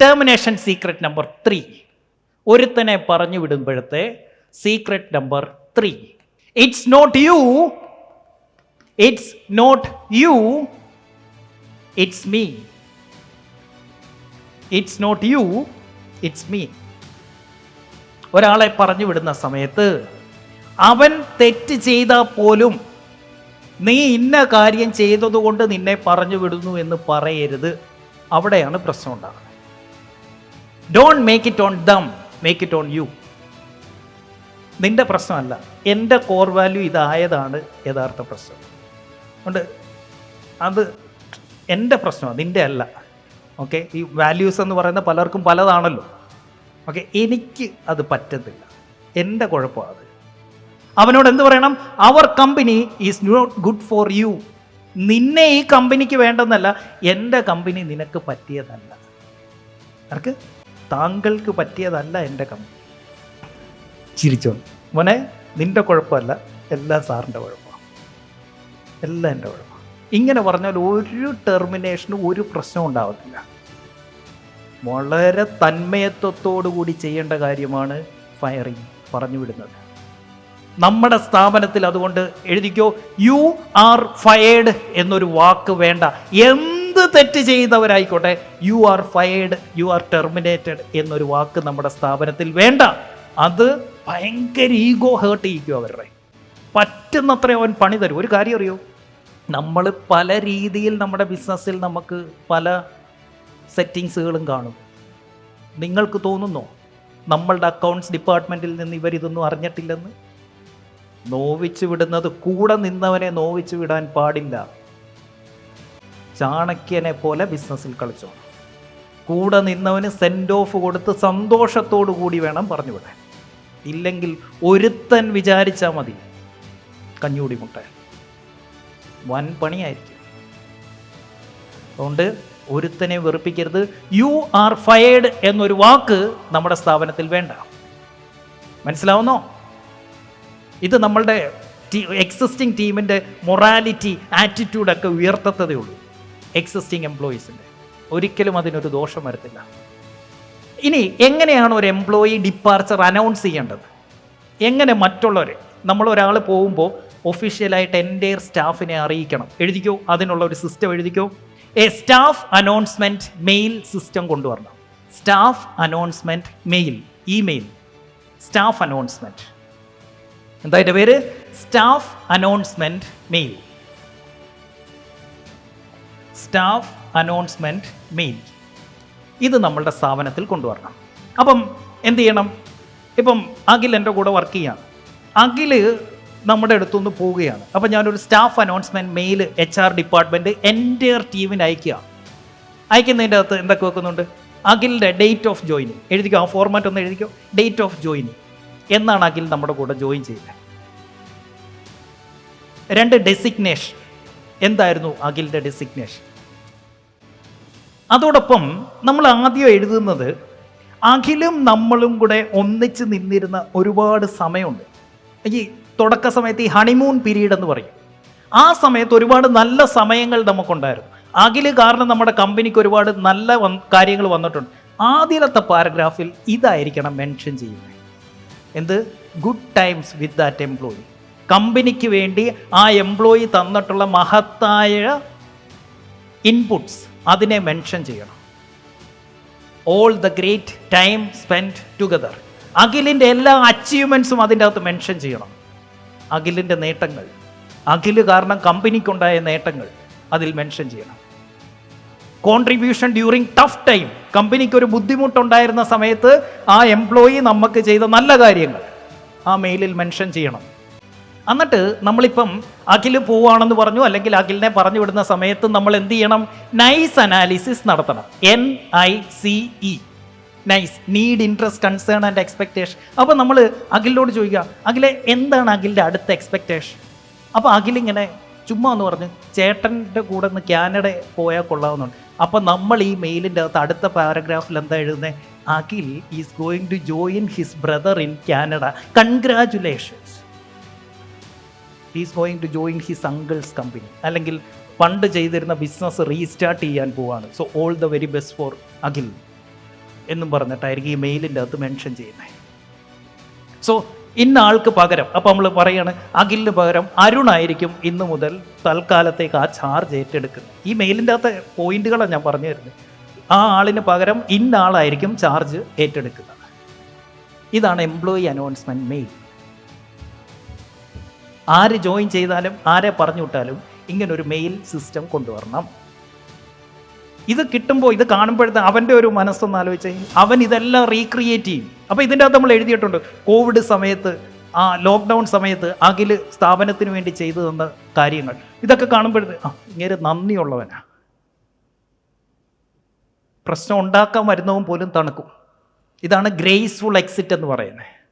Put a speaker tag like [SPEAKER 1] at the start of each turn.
[SPEAKER 1] Termination secret number three ഒരുത്തനെ പറഞ്ഞു വിടുമ്പോഴത്തെ secret number three it's not you it's not you it's me it's not you it's me ഒരാളെ പറഞ്ഞു വിടുന്ന സമയത്ത് അവൻ തെറ്റ് ചെയ്താൽ പോലും നീ ഇന്ന കാര്യം ചെയ്തതുകൊണ്ട് നിന്നെ പറഞ്ഞു വിടുന്നു എന്ന് പറയരുത്. അവിടെയാണ് പ്രശ്നം ഉണ്ടാകുന്നത്. Don't make it on them make it on you നിന്റെ പ്രശ്നമല്ല. എന്റെ കോർ വാല്യൂ ഇതായതാണ് യഥാർത്ഥ പ്രശ്നം. അതുകൊണ്ട് അത് എന്റെ പ്രശ്നമാണ് നിന്റെ അല്ല. ഓക്കെ ഈ വാല്യൂസ് എന്ന് പറയുന്ന പലർക്കും പലതാണല്ലോ. ഓക്കെ എനിക്ക് അത് പറ്റത്തില്ല. എന്റെ കുഴപ്പമാണ് അത്. അവനോട് എന്ത് പറയണം? അവർ company is not good for you നിന്നെ ഈ കമ്പനിക്ക് വേണ്ടെന്നല്ല എന്റെ കമ്പനി നിനക്ക് പറ്റിയതല്ല. ആർക്ക്? താങ്കൾക്ക് പറ്റിയതല്ല എന്റെ കമ്പനി ചിരിച്ചോ? മോനെ നിന്റെ കുഴപ്പമല്ല. എല്ലാം സാറിന്റെ കുഴപ്പമാണ്. എല്ലാം എന്റെ കുഴപ്പമാണ്. ഇങ്ങനെ പറഞ്ഞാൽ ഒരു ടെർമിനേഷനും ഒരു പ്രശ്നവും ഉണ്ടാവത്തില്ല. വളരെ തന്മയത്വത്തോടു കൂടി ചെയ്യേണ്ട കാര്യമാണ് ഫയറിങ് പറഞ്ഞു വിടുന്നത്. നമ്മുടെ സ്ഥാപനത്തിൽ അതുകൊണ്ട് എഴുതിക്കോ യു ആർ ഫയേഡ് എന്നൊരു വാക്ക് വേണ്ട. എന്ത് തെറ്റ് ചെയ്തവരായിക്കോട്ടെ. You are fired you are terminated എന്നൊരു വാക്ക് നമ്മുടെ സ്ഥാപനത്തിൽ വേണ്ട. അത് ഭയങ്കര ഈഗോ ഹേർട്ട് ചെയ്യിക്കും അവരുടെ. പറ്റുന്നത്ര അവൻ പണി തരും. ഒരു കാര്യം അറിയോ? നമ്മൾ പല രീതിയിൽ നമ്മുടെ ബിസിനസ്സിൽ നമുക്ക് പല സെറ്റിങ്സുകളും കാണും. നിങ്ങൾക്ക് തോന്നുന്നോ? നമ്മളുടെ അക്കൗണ്ട്സ് ഡിപ്പാർട്ട്മെന്റിൽ നിന്ന് ഇവരിതൊന്നും അറിഞ്ഞിട്ടില്ലെന്ന്? നോവിച്ചു വിടുന്നത് കൂടെ നിന്നവനെ നോവിച്ചു വിടാൻ പാടില്ല. ചാണക്യനെ പോലെ ബിസിനസ്സിൽ കളിച്ചു? കൂടെ നിന്നവന് സെൻഡ് ഓഫ് കൊടുത്ത് സന്തോഷത്തോടു കൂടി വേണം പറഞ്ഞു വിടാൻ ഇല്ലെങ്കിൽ ഒരുത്തൻ വിചാരിച്ചാൽ മതി കഞ്ഞൂടി മുട്ട വൻ പണിയായിരിക്കും. അതുകൊണ്ട് ഒരുത്തനെ വെറുപ്പിക്കരുത്. യു ആർ ഫയേഡ് എന്നൊരു വാക്ക് നമ്മുടെ സ്ഥാപനത്തിൽ വേണ്ട. മനസ്സിലാവുന്നോ? ഇത് നമ്മളുടെ എക്സിസ്റ്റിംഗ് ടീമിന്റെ മൊറാലിറ്റി ആറ്റിറ്റ്യൂഡൊക്കെ ഉയർത്തത്തതേ ഉള്ളൂ. എക്സിസ്റ്റിംഗ് എംപ്ലോയീസിന്റെ ഒരിക്കലും അതിനൊരു ദോഷം വരത്തില്ല. ഇനി എങ്ങനെയാണ് ഒരു എംപ്ലോയി ഡിപ്പാർച്ചർ അനൗൺസ് ചെയ്യേണ്ടത്? എങ്ങനെ മറ്റുള്ളവർ ഒരാൾ പോകുമ്പോൾ ഒഫീഷ്യലായിട്ട് എന്റെ സ്റ്റാഫിനെ അറിയിക്കണം. എഴുതിക്കോ? അതിനുള്ള ഒരു സിസ്റ്റം എഴുതിക്കോ? A staff announcement mail system കൊണ്ടുവരണം. Staff announcement mail email staff announcement എന്താ അതിന്റെ പേര്? Staff announcement mail staff announcement mail ഇത് നമ്മളുടെ സ്ഥാപനത്തിൽ കൊണ്ടുവരണം. അപ്പം എന്ത് ചെയ്യണം? ഇപ്പം അഖിൽ എന്റെ കൂടെ വർക്ക് ചെയ്യാണ് അഖിൽ നമ്മുടെ അടുത്തുനിന്ന് പോവുകയാണ്. അപ്പം ഞാനൊരു staff announcement mail H R department എന്റെ ടീമിന് അയക്കുക അയക്കുന്നതിന്റെ അകത്ത് എന്തൊക്കെ വെക്കുന്നുണ്ട്? അഖിലിന്റെ ഡേറ്റ് ഓഫ് ജോയിനിങ് എഴുതിക്കോ? ആ ഫോർമാറ്റ് ഒന്ന് എഴുതിക്കോ? ഡേറ്റ് ഓഫ് ജോയിനിങ് എന്നാണ് അഖിൽ നമ്മുടെ കൂടെ ജോയിൻ ചെയ്യുന്നത്. രണ്ട് ഡെസിഗ്നേഷൻ എന്തായിരുന്നു അഖിലിന്റെ ഡെസിഗ്നേഷൻ അതോടൊപ്പം നമ്മൾ ആദ്യം എഴുതുന്നത് അഖിലും നമ്മളും കൂടെ ഒന്നിച്ച് നിന്നിരുന്ന ഒരുപാട് സമയമുണ്ട്. ഈ തുടക്ക സമയത്ത് ഈ ഹണിമൂൺ പീരീഡ് എന്ന് പറയും. ആ സമയത്ത് ഒരുപാട് നല്ല സമയങ്ങൾ നമുക്കുണ്ടായിരുന്നു. അഖിൽ കാരണം നമ്മുടെ കമ്പനിക്ക് ഒരുപാട് നല്ല കാര്യങ്ങൾ വന്നിട്ടുണ്ട്. ആദ്യത്തെ പാരഗ്രാഫിൽ ഇതായിരിക്കണം മെൻഷൻ ചെയ്യുന്നത്. എന്ത്? Good times with that employee കമ്പനിക്ക് വേണ്ടി ആ എംപ്ലോയി തന്നിട്ടുള്ള മഹത്തായ ഇൻപുട്സ് അതിനെ മെൻഷൻ ചെയ്യണം. All the great time spend together അഖിലിന്റെ എല്ലാ അച്ചീവ്മെന്റ്സും അതിന്റെ അകത്ത് മെൻഷൻ ചെയ്യണം. അഖിലിന്റെ നേട്ടങ്ങൾ അഖിൽ കാരണം കമ്പനിക്കുണ്ടായ നേട്ടങ്ങൾ അതിൽ മെൻഷൻ ചെയ്യണം. കോൺട്രിബ്യൂഷൻ ഡ്യൂറിങ് ടഫ് ടൈം കമ്പനിക്ക് ഒരു ബുദ്ധിമുട്ടുണ്ടായിരുന്ന സമയത്ത് ആ എംപ്ലോയി നമുക്ക് ചെയ്ത നല്ല കാര്യങ്ങൾ ആ മെയിലിൽ മെൻഷൻ ചെയ്യണം. എന്നിട്ട് നമ്മളിപ്പം അഖിൽ പോവാണെന്ന് പറഞ്ഞു അല്ലെങ്കിൽ അഖിലിനെ പറഞ്ഞു വിടുന്ന സമയത്ത് നമ്മൾ എന്ത് ചെയ്യണം? നൈസ് അനാലിസിസ് നടത്തണം. N I C E nice need interest concern and expectation അപ്പോൾ നമ്മൾ അഖിലിനോട് ചോദിക്കുക അഖിലെ എന്താണ് അഖിലിന്റെ അടുത്ത എക്സ്പെക്റ്റേഷൻ അപ്പോൾ അഖിലിങ്ങനെ ചുമ്മാ എന്ന് പറഞ്ഞ് ചേട്ടന്റെ കൂടെ നിന്ന് കാനഡ പോയാൽ കൊള്ളാവുന്നുണ്ട്. അപ്പോൾ നമ്മൾ ഈ മെയിലിന്റെ അകത്ത് അടുത്ത പാരഗ്രാഫിൽ എന്താ എഴുതുന്നത് Akhil is going to join his brother in Canada congratulations is going to join his uncle's company അല്ലെങ്കിൽ പണ്ട് ചെയ്തിരുന്ന ബിസിനസ് റീസ്റ്റാർട്ട് ചെയ്യാൻ പോവാണ്. So all the very best for Akhil എന്നും പറഞ്ഞിട്ടായിരിക്കും ഈ മെയിലിന്റെ അകത്ത് മെൻഷൻ ചെയ്യുന്നത്. സോ ഇന്ന ആൾക്ക് പകരം അപ്പം നമ്മൾ പറയാണ് അഖിലിന് പകരം അരുണായിരിക്കും ഇന്ന് മുതൽ തൽക്കാലത്തേക്ക് ആ ചാർജ് ഏറ്റെടുക്കുന്നത്. ഈ മെയിലിന്റെ അകത്തെ പോയിന്റുകളാണ് ഞാൻ പറഞ്ഞു തരുന്നത്. ആ ആളിന് പകരം ഇന്ന ആളായിരിക്കും ചാർജ് ഏറ്റെടുക്കുന്നത്. ഇതാണ് എംപ്ലോയി അനൗൺസ്മെന്റ് മെയിൽ ആര് ജോയിൻ ചെയ്താലും ആരെ പറഞ്ഞു വിട്ടാലും ഇങ്ങനൊരു മെയിൽ സിസ്റ്റം കൊണ്ടുവരണം. ഇത് കിട്ടുമ്പോൾ ഇത് കാണുമ്പോഴത്തെ അവന്റെ ഒരു മനസ്സൊന്ന് ആലോചിച്ച് അവൻ ഇതെല്ലാം റീക്രിയേറ്റ് ചെയ്യും. അപ്പോൾ ഇതിന്റെ അകത്ത് നമ്മൾ എഴുതിയിട്ടുണ്ട് കോവിഡ് സമയത്ത് ആ ലോക്ക്ഡൗൺ സമയത്ത് അഖിൽ സ്ഥാപനത്തിന് വേണ്ടി ചെയ്തു തന്ന കാര്യങ്ങൾ. ഇതൊക്കെ കാണുമ്പോഴത്തെ ആ ഇങ്ങനെ നന്ദിയുള്ളവനാ. പ്രശ്നം ഉണ്ടാക്കാൻ വരുന്നവൻ പോലും തണുക്കും. ഇതാണ് ഗ്രേസ്ഫുൾ എക്സിറ്റ് എന്ന് പറയുന്നത്.